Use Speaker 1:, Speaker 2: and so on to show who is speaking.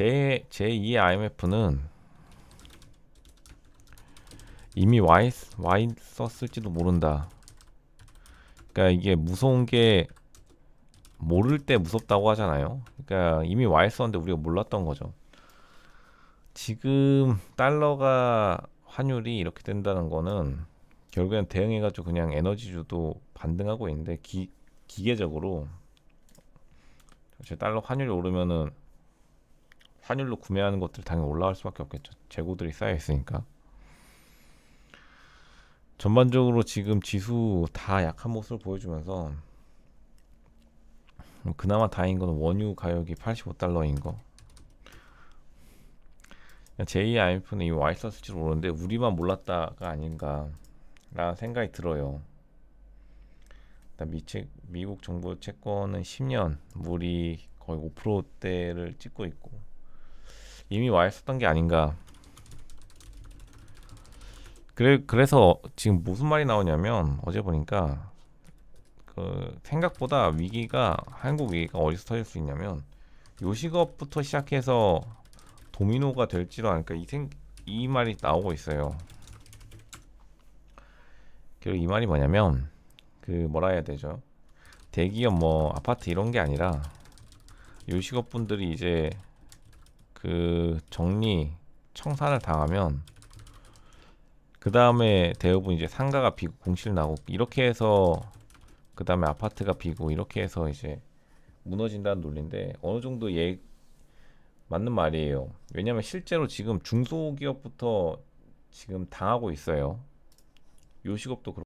Speaker 1: 제 제2의 IMF는 이미 와, 있, 와 있었을지도 모른다. 그러니까 이게 무서운 게 모를 때 무섭다고 하잖아요. 그러니까 이미 와 있었는데 우리가 몰랐던 거죠. 지금 달러가 환율이 이렇게 된다는 거는 결국엔 대응해가지고 그냥 에너지주도 반등하고 있는데 기, 기계적으로 제 달러 환율이 오르면은 환율로 구매하는 것들 당연히 올라갈 수밖에 없겠죠. 재고들이 쌓여 있으니까. 전반적으로 지금 지수 다 약한 모습을 보여주면서 음, 그나마 다행인 건 원유 가격이 85달러인 거. 제2 IMF는 이미 와 있었을지 모르는데 우리만 몰랐다가 아닌가라는 생각이 들어요. 미채, 미국 정부 채권은 10년 물이 거의 5%대를 찍고 있고 이미 와 있었던 게 아닌가. 그래 그래서 지금 무슨 말이 나오냐면 어제 보니까 그 생각보다 위기가 한국 위기가 어디서 터질 수 있냐면 요식업부터 시작해서 도미노가 될지도 않을까 이, 생, 이 말이 나오고 있어요. 그리고 이 말이 뭐냐면 그 뭐라 해야 되죠? 대기업 뭐 아파트 이런 게 아니라 요식업 분들이 이제 그 정리 청산을 당하면 그 다음에 대부분 이제 상가가 비고 공실 나고 이렇게 해서 그 다음에 아파트가 비고 이렇게 해서 이제 무너진다는 논리인데 어느 정도 예 맞는 말이에요. 왜냐하면 실제로 지금 중소기업부터 지금 당하고 있어요. 요식업도 그렇고.